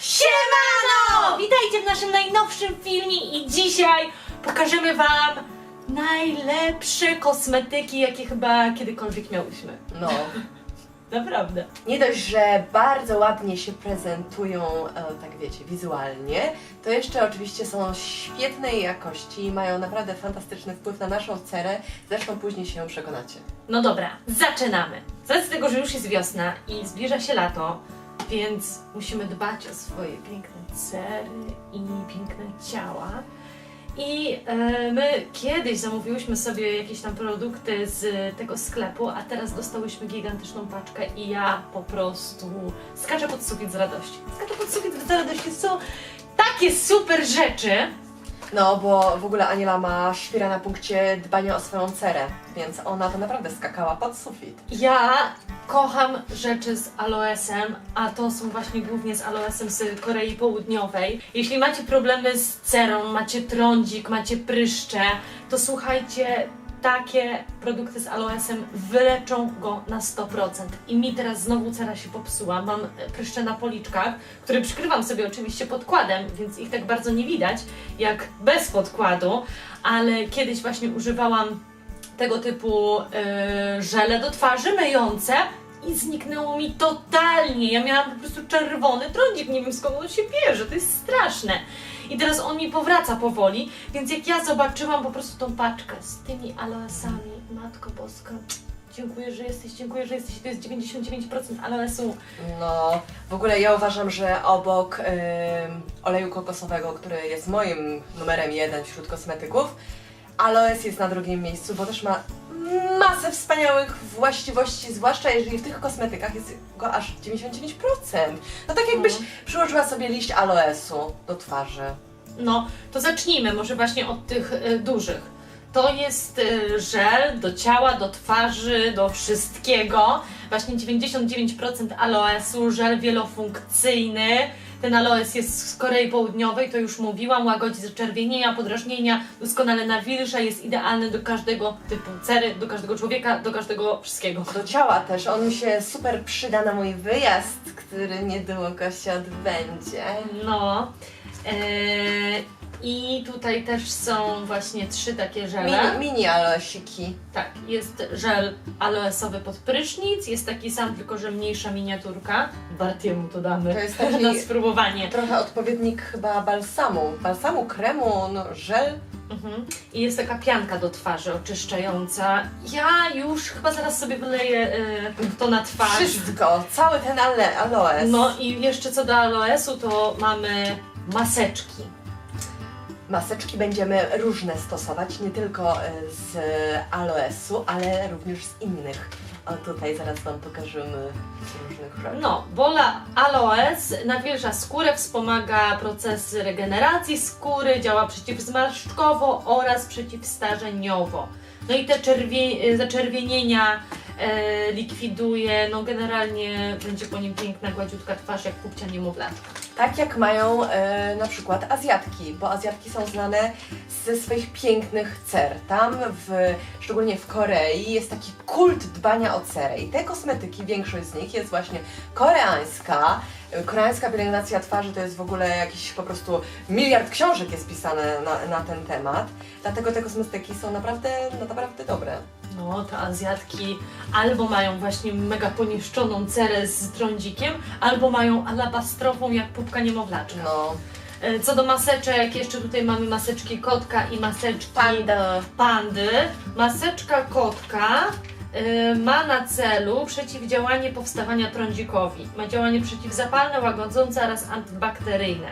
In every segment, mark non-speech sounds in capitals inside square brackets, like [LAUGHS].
Siemano! Witajcie w naszym najnowszym filmie i dzisiaj pokażemy Wam najlepsze kosmetyki, jakie chyba kiedykolwiek miałyśmy. No, [LAUGHS] Naprawdę. nie dość, że bardzo ładnie się prezentują, e, tak wiecie, wizualnie, to jeszcze oczywiście są świetnej jakości i mają naprawdę fantastyczny wpływ na naszą cerę, zresztą później się przekonacie. No dobra, zaczynamy. Z racji tego, że już jest wiosna i zbliża się lato, więc musimy dbać o swoje piękne cery i piękne ciała. I e, my kiedyś zamówiłyśmy sobie jakieś tam produkty z tego sklepu, a teraz dostałyśmy gigantyczną paczkę i ja po prostu skaczę pod sufit z radości. Skaczę pod sufit z radości. Są takie super rzeczy. No, bo w ogóle Aniela ma świra na punkcie dbania o swoją cerę, więc ona to naprawdę skakała pod sufit. Ja kocham rzeczy z aloesem, a to są właśnie głównie z aloesem z Korei Południowej. Jeśli macie problemy z cerą, macie trądzik, macie pryszcze, to słuchajcie, takie produkty z aloesem wyleczą go na 100%. I mi teraz znowu cera się popsuła. Mam pryszcze na policzkach, które przykrywam sobie oczywiście podkładem, więc ich tak bardzo nie widać, jak bez podkładu, ale kiedyś właśnie używałam tego typu yy, żele do twarzy myjące i zniknęło mi totalnie. Ja miałam po prostu czerwony trądzik, nie wiem skąd on się bierze, to jest straszne. I teraz on mi powraca powoli, więc jak ja zobaczyłam po prostu tą paczkę z tymi aloesami, Matko Boska, dziękuję, że jesteś, dziękuję, że jesteś, to jest 99% aloesu. No, w ogóle ja uważam, że obok ym, oleju kokosowego, który jest moim numerem jeden wśród kosmetyków, aloes jest na drugim miejscu, bo też ma masę wspaniałych właściwości, zwłaszcza jeżeli w tych kosmetykach jest go aż 99%. No tak jakbyś Mhm. przyłożyła sobie liść aloesu do twarzy. No, to zacznijmy może właśnie od tych y, dużych. To jest y, żel do ciała, do twarzy, do wszystkiego. Właśnie 99% aloesu, żel wielofunkcyjny. Ten aloes jest z Korei Południowej, to już mówiłam, łagodzi zaczerwienienia, podrażnienia, doskonale nawilża, jest idealny do każdego typu cery, do każdego człowieka, do każdego wszystkiego. Do ciała też, on mi się super przyda na mój wyjazd, który niedługo się odbędzie. No. Eee, I tutaj też są właśnie trzy takie żele. Mini, mini aloesiki. Tak, jest żel aloesowy pod prysznic, jest taki sam, tylko że mniejsza miniaturka. Bartiemu to damy To jest [LAUGHS] taki- na spróbowanie. Trochę odpowiednik chyba balsamu. Balsamu, kremu, no żel. Mhm. I jest taka pianka do twarzy oczyszczająca. Ja już chyba zaraz sobie wyleję y, to na twarz. Wszystko, cały ten ale, aloes. No i jeszcze co do aloesu, to mamy maseczki. Maseczki będziemy różne stosować, nie tylko e, z aloesu, ale również z innych. O tutaj zaraz Wam pokażemy z różnych rzeczy. No, bola aloes nawilża skórę, wspomaga procesy regeneracji skóry, działa przeciwzmarszczkowo oraz przeciwstarzeniowo. No i te czerwie, zaczerwienienia e, likwiduje, no generalnie będzie po nim piękna, gładziutka twarz jak kupcia niemowlaczka. Tak jak mają e, na przykład Azjatki, bo Azjatki są znane ze swoich pięknych cer. Tam, w, szczególnie w Korei, jest taki kult dbania o cerę i te kosmetyki, większość z nich jest właśnie koreańska. Koreańska pielęgnacja twarzy to jest w ogóle jakiś po prostu miliard książek jest pisane na, na ten temat. Dlatego te kosmetyki są naprawdę, naprawdę dobre. No, te Azjatki albo mają właśnie mega poniszczoną cerę z trądzikiem, albo mają alabastrową jak pupka niemowlaczka. No. E, Co do maseczek, jeszcze tutaj mamy maseczki kotka i maseczki Panda. pandy. Maseczka kotka y, ma na celu przeciwdziałanie powstawania trądzikowi. Ma działanie przeciwzapalne, łagodzące oraz antybakteryjne.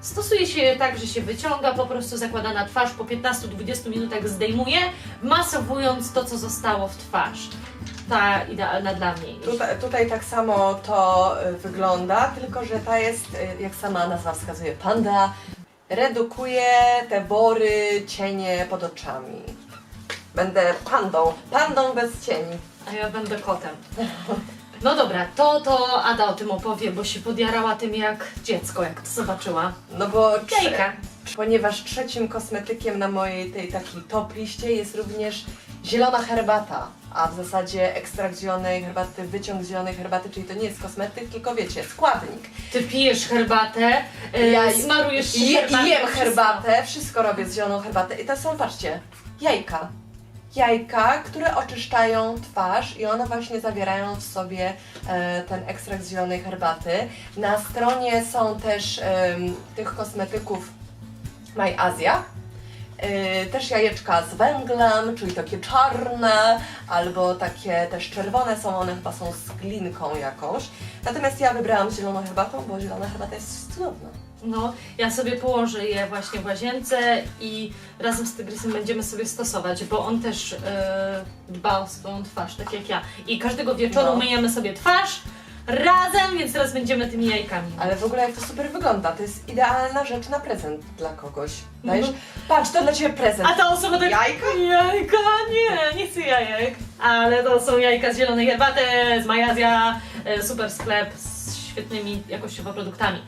Stosuje się je tak, że się wyciąga, po prostu zakłada na twarz, po 15-20 minutach zdejmuje, masowując to, co zostało w twarz. Ta idealna dla mnie. Tutaj, tutaj tak samo to y, wygląda, tylko że ta jest, y, jak sama nazwa wskazuje, panda. Redukuje te bory, cienie pod oczami. Będę pandą, pandą bez cieni. A ja będę kotem. [LAUGHS] No dobra, to, to Ada o tym opowie, bo się podjarała tym jak dziecko, jak to zobaczyła. No bo Jejka. ponieważ trzecim kosmetykiem na mojej tej takiej top liście jest również zielona herbata. A w zasadzie ekstrakt zielonej herbaty, wyciąg z zielonej herbaty, czyli to nie jest kosmetyk, tylko wiecie, składnik. Ty pijesz herbatę, e, Ja smarujesz się Je, herbatą, jem wszystko. herbatę, wszystko robię z zieloną herbatę. I to są, patrzcie, jajka. Jajka, które oczyszczają twarz i one właśnie zawierają w sobie e, ten ekstrakt z zielonej herbaty. Na stronie są też em, tych kosmetyków My Asia. E, też jajeczka z węglem, czyli takie czarne, albo takie też czerwone są, one chyba są z glinką jakąś. Natomiast ja wybrałam zieloną herbatą, bo zielona herbata jest cudowna. No, ja sobie położę je właśnie w łazience i razem z Tygrysem będziemy sobie stosować, bo on też e, dba o swoją twarz, tak jak ja. I każdego wieczoru No. myjemy sobie twarz razem, więc teraz będziemy tymi jajkami. Ale w ogóle jak to super wygląda, to jest idealna rzecz na prezent dla kogoś. Dajesz, Mhm. patrz, to dla Ciebie prezent. A ta osoba tak... Jajka? Jajka? Nie, nie chcę jajek. Ale to są jajka z zielonej herbaty, z Majazja, e, super sklep z świetnymi jakościowo produktami.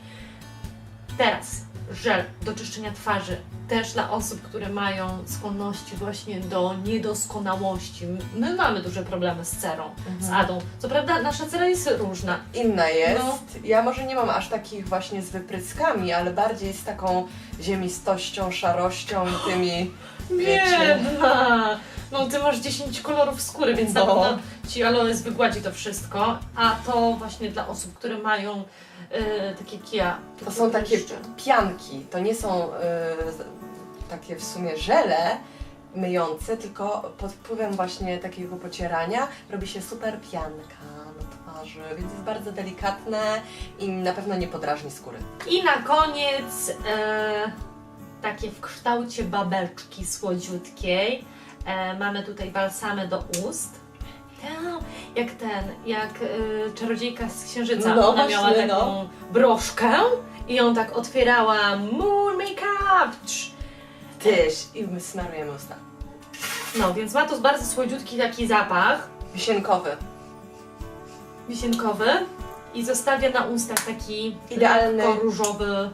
Teraz żel do czyszczenia twarzy też dla osób, które mają skłonności właśnie do niedoskonałości. My mamy duże problemy z cerą, z Mhm. adą. Co prawda nasza cera jest różna. Inna jest. No. Ja może nie mam aż takich właśnie z wypryskami, ale bardziej z taką ziemistością, szarością i tymi. [GASPS] Biedna! No ty masz 10 kolorów skóry, więc na No. pewno ci aloes wygładzi to wszystko. A to właśnie dla osób, które mają e, takie kia. To są takie pianki, to nie są y, z- takie w sumie żele myjące, tylko pod wpływem właśnie takiego pocierania robi się super pianka na twarzy, więc jest bardzo delikatne i na pewno nie podrażni skóry. I na koniec e, takie w kształcie babeczki słodziutkiej. E, mamy tutaj balsamy do ust. Tam, Jak ten, jak e, czarodziejka z księżyca. No Ona miała właśnie, taką broszkę i ją tak otwierała. Moon makeup! Cz. Tyś i my smarujemy usta. No, więc ma to bardzo słodziutki taki zapach Wisienkowy. wisienkowy i zostawia na ustach taki Idealny. lekko różowy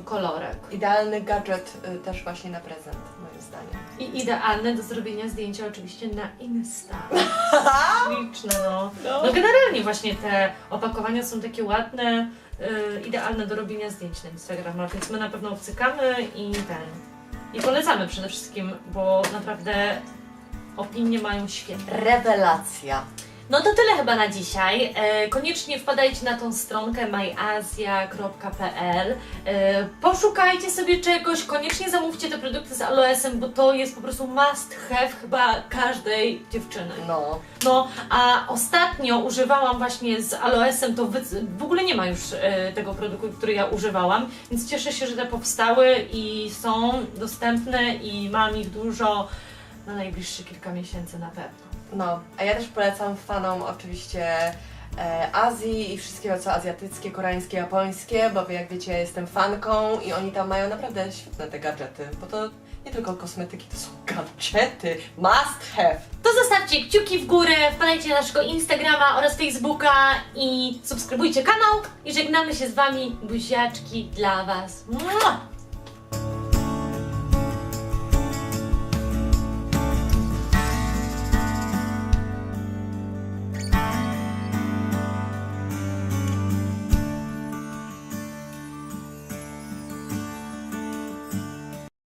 y, kolorek. Idealny gadżet y, też właśnie na prezent, moim zdaniem. I idealne do zrobienia zdjęcia oczywiście na Insta. [LAUGHS] Śliczne, no. No generalnie właśnie te opakowania są takie ładne, y, idealne do robienia zdjęć na Instagrama, więc my na pewno obcykamy i ten. I polecamy przede wszystkim, bo naprawdę opinie mają świetne. Rewelacja. No to tyle chyba na dzisiaj. E, koniecznie wpadajcie na tą stronkę myazja.pl. E, poszukajcie sobie czegoś, koniecznie zamówcie te produkty z aloesem, bo to jest po prostu must have chyba każdej dziewczyny. No. No, a ostatnio używałam właśnie z aloesem, to wy, w ogóle nie ma już e, tego produktu, który ja używałam, więc cieszę się, że te powstały i są dostępne i mam ich dużo na najbliższe kilka miesięcy na pewno. No, a ja też polecam fanom oczywiście e, Azji i wszystkiego co azjatyckie, koreańskie, japońskie, bo jak wiecie, jestem fanką i oni tam mają naprawdę świetne te gadżety, bo to nie tylko kosmetyki, to są gadżety, must have. To zostawcie kciuki w górę, wpadajcie na naszego Instagrama oraz Facebooka i subskrybujcie kanał i żegnamy się z Wami, buziaczki dla Was. Mua!